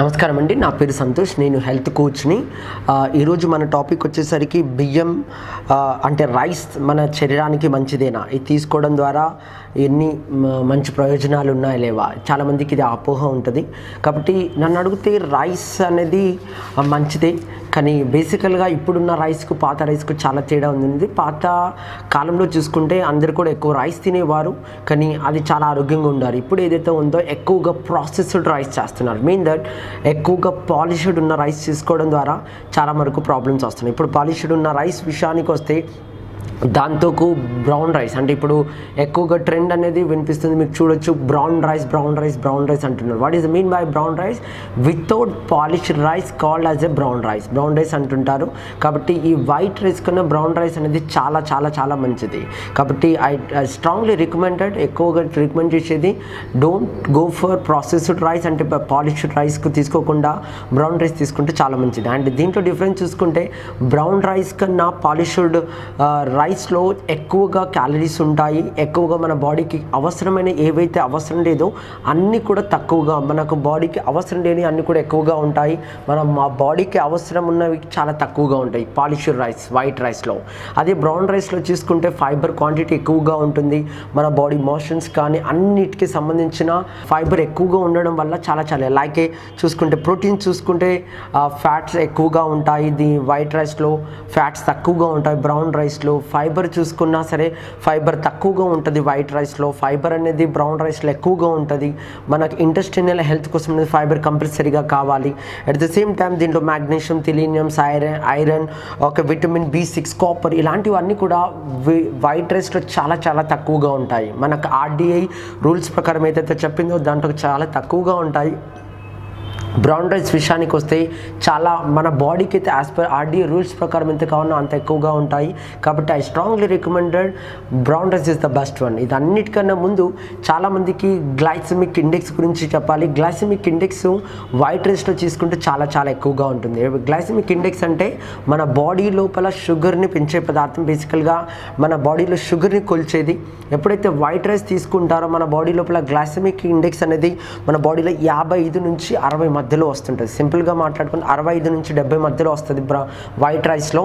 నమస్కారం అండి. నా పేరు సంతోష్. నేను హెల్త్ కోచ్ని. ఈరోజు మన టాపిక్ వచ్చేసరికి బియ్యం అంటే రైస్ మన శరీరానికి మంచిదేనా? ఇది తీసుకోవడం ద్వారా ఎన్ని మంచి ప్రయోజనాలు ఉన్నాయా లేవా? చాలామందికి ఇది అపోహ ఉంటుంది. కాబట్టి నన్ను అడిగితే రైస్ అనేది మంచిదే. కానీ బేసికల్గా ఇప్పుడున్న రైస్కు పాత రైస్కు చాలా తేడా ఉంది పాత కాలంలో చూసుకుంటే అందరు కూడా ఎక్కువ రైస్ తినేవారు. కానీ అది చాలా ఆరోగ్యంగా ఉండారు. ఇప్పుడు ఏదైతే ఉందో ఎక్కువగా ప్రాసెస్డ్ రైస్ చేస్తున్నారు. మీన్ దట్ ఎక్కువగా పాలిష్డ్ ఉన్న రైస్ తీసుకోవడం ద్వారా చాలా వరకు ప్రాబ్లమ్స్ వస్తున్నాయి. ఇప్పుడు పాలిష్డ్ ఉన్న రైస్ విషయానికి వస్తే దాంతోకు బ్రౌన్ రైస్. అంటే ఇప్పుడు ఎక్కువగా ట్రెండ్ అనేది వినిపిస్తుంది. మీకు చూడొచ్చు brown rice brown rice brown rice అంటున్నారు. What is mean by brown rice without polished rice called as a brown rice brown rice అంటుంటారు. కాబట్టి ఈ వైట్ రైస్ కన్నా బ్రౌన్ రైస్ అనేది చాలా చాలా చాలా మంచిది. కాబట్టి ఐ స్ట్రాంగ్లీ రికమెండెడ్ ఎక్కువగా రికమెండ్ చేసేది don't go for processed rice అంటే పాలిష్డ్ రైస్కు తీసుకోకుండా బ్రౌన్ రైస్ తీసుకుంటే చాలా మంచిది. అండ్ దీంట్లో డిఫరెన్స్ చూసుకుంటే బ్రౌన్ రైస్ కన్నా పాలిష్డ్ రైస్లో ఎక్కువగా క్యాలరీస్ ఉంటాయి ఎక్కువగా మన బాడీకి అవసరమైన ఏవైతే అవసరం లేదో అన్నీ కూడా తక్కువగా మనకు బాడీకి అవసరం లేని అన్నీ కూడా ఎక్కువగా ఉంటాయి. మనం మా బాడీకి అవసరం ఉన్నవి చాలా తక్కువగా ఉంటాయి. పాలిష్యూర్ రైస్ వైట్ రైస్లో. అదే బ్రౌన్ రైస్లో చూసుకుంటే ఫైబర్ క్వాంటిటీ ఎక్కువగా ఉంటుంది. మన బాడీ మోషన్స్ కానీ అన్నిటికి సంబంధించిన ఫైబర్ ఎక్కువగా ఉండడం వల్ల చాలా చాలా అలాగే చూసుకుంటే ప్రోటీన్ చూసుకుంటే ఫ్యాట్స్ ఎక్కువగా ఉంటాయి. ఇది వైట్ రైస్లో ఫ్యాట్స్ తక్కువగా ఉంటాయి. బ్రౌన్ రైస్లో ఫైబర్ చూసుకున్నా సరే ఫైబర్ తక్కువగా ఉంటుంది వైట్ రైస్లో. ఫైబర్ అనేది బ్రౌన్ రైస్లో ఎక్కువగా ఉంటుంది. మనకి ఇంటెస్టినల్ హెల్త్ కోసం అనేది ఫైబర్ కంపల్సరీగా కావాలి. అట్ ద సేమ్ టైం దీంట్లో మ్యాగ్నీషియం థిలీనియమ్స్ ఐరన్ ఐరన్ ఒక విటమిన్ బి సిక్స్ కాపర్ ఇలాంటివన్నీ కూడా వైట్ రైస్లో చాలా చాలా తక్కువగా ఉంటాయి. మనకు ఆర్డీఐ రూల్స్ ప్రకారం ఏదైతే చెప్పిందో దాంట్లో చాలా తక్కువగా ఉంటాయి. బ్రౌన్ రైస్ విషయానికి వస్తే చాలా మన బాడీకి అయితే యాజ్ పర్ ఆర్డీ రూల్స్ ప్రకారం ఎంత కావాలో అంత ఎక్కువగా ఉంటాయి. కాబట్టి I strongly recommended brown rice is the best one ఇది అన్నిటికన్నా ముందు చాలామందికి గ్లైసమిక్ ఇండెక్స్ గురించి చెప్పాలి. గ్లైసమిక్ ఇండెక్స్ వైట్ రైస్లో తీసుకుంటే చాలా చాలా ఎక్కువగా ఉంటుంది. గ్లైసమిక్ ఇండెక్స్ అంటే మన బాడీ లోపల షుగర్ని పెంచే పదార్థం. బేసికల్గా మన బాడీలో షుగర్ని కొల్చేది. ఎప్పుడైతే వైట్ రైస్ తీసుకుంటారో మన బాడీ లోపల గ్లైసమిక్ ఇండెక్స్ అనేది మన బాడీలో యాభై ఐదు నుంచి అరవై మధ్యలో వస్తుంటుంది. సింపుల్గా మాట్లాడుకుని అరవై ఐదు నుంచి డెబ్బై మధ్యలో వస్తుంది బ్రౌ వైట్ రైస్లో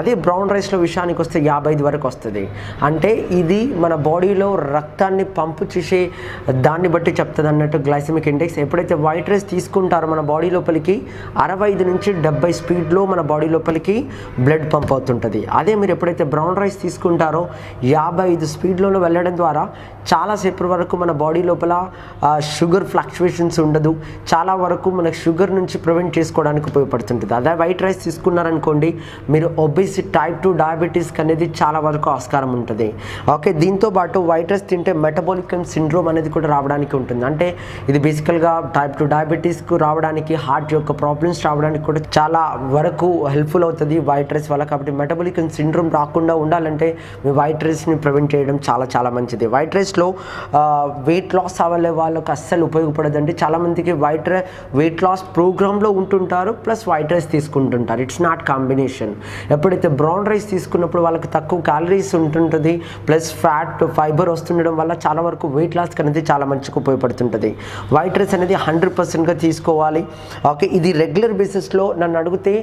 అదే బ్రౌన్ రైస్లో విషయానికి వస్తే యాభై ఐదు వరకు వస్తుంది. అంటే ఇది మన బాడీలో రక్తాన్ని పంపు చేసే దాన్ని బట్టి చెప్తుంది అన్నట్టు గ్లైసమిక్ ఇండెక్స్ ఎప్పుడైతే వైట్ రైస్ తీసుకుంటారో మన బాడీ లోపలికి అరవై ఐదు నుంచి డెబ్బై స్పీడ్లో మన బాడీ లోపలికి బ్లడ్ పంప్ అవుతుంటుంది. అదే మీరు ఎప్పుడైతే బ్రౌన్ రైస్ తీసుకుంటారో యాభై ఐదు స్పీడ్లో వెళ్ళడం ద్వారా చాలాసేపు వరకు మన బాడీ లోపల షుగర్ ఫ్లక్చువేషన్స్ ఉండదు. చాలా వరకు మనకు షుగర్ నుంచి ప్రివెంట్ చేసుకోవడానికి ఉపయోగపడుతుంటుంది. అదే వైట్ రైస్ తీసుకున్నారనుకోండి మీరు ఒబేసి టైప్ టూ డయాబెటీస్కి అనేది చాలా వరకు ఆస్కారం ఉంటుంది. ఓకే దీంతో పాటు వైట్ రైస్ తింటే మెటబాలిక్ సిండ్రోమ్ అనేది కూడా రావడానికి ఉంటుంది. అంటే ఇది బేసికల్గా టైప్ టూ డయాబెటీస్కు రావడానికి హార్ట్ యొక్క ప్రాబ్లమ్స్ రావడానికి కూడా చాలా వరకు హెల్ప్ఫుల్ అవుతుంది వైట్ రైస్ వల్ల. కాబట్టి మెటబాలిక్ సిండ్రోమ్ రాకుండా ఉండాలంటే మీ వైట్ రైస్ని ప్రివెంట్ చేయడం చాలా చాలా మంచిది. వైట్ రైస్లో వెయిట్ లాస్ అవ్వలే వాళ్ళకి అస్సలు ఉపయోగపడదండి. చాలామందికి వైట్ రైస్ వెయిట్ లాస్ ప్రోగ్రామ్లో ఉంటుంటారు ప్లస్ వైట్ రైస్ తీసుకుంటుంటారు. ఇట్స్ నాట్ కాంబినేషన్ ఎప్పుడైతే బ్రౌన్ రైస్ తీసుకున్నప్పుడు వాళ్ళకి తక్కువ క్యాలరీస్ ఉంటుంటుంది ప్లస్ ఫ్యాట్ ఫైబర్ వస్తుండడం వల్ల చాలా వరకు వెయిట్ లాస్కి అనేది చాలా మంచిగా ఉపయోగపడుతుంటుంది. వైట్ రైస్ అనేది హండ్రెడ్ పర్సెంట్గా తీసుకోవాలి. ఓకే ఇది రెగ్యులర్ బేసిస్లో నన్ను అడిగితే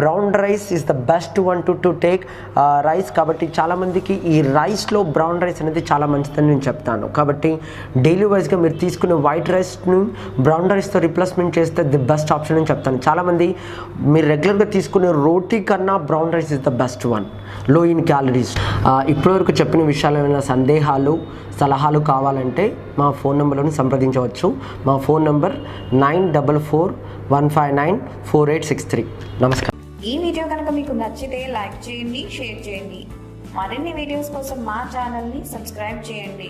brown rice is the best one to to take rice కాబట్టి చాలామందికి ఈ రైస్లో బ్రౌన్ రైస్ అనేది చాలా మంచిదని నేను చెప్తాను. కాబట్టి డైలీ వైజ్గా మీరు తీసుకునే వైట్ రైస్ను బ్రౌన్ రైస్తో రిప్లేస్మెంట్ చేస్తే ది బెస్ట్ ఆప్షన్ అని చెప్తాను. చాలామంది మీరు రెగ్యులర్గా తీసుకునే రోటీ కన్నా brown rice is the best వన్లో ఇన్ క్యాలరీస్ ఇప్పటివరకు చెప్పిన విషయాలు ఏమైనా సందేహాలు సలహాలు కావాలంటే మా ఫోన్ నెంబర్లను సంప్రదించవచ్చు. మా phone number nine double four one five nine four eight six three. నమస్కారం. ఈ వీడియో కనుక మీకు నచ్చితే లైక్ చేయండి షేర్ చేయండి. మరిన్ని వీడియోస్ కోసం మా ఛానల్ని సబ్స్క్రైబ్ చేయండి.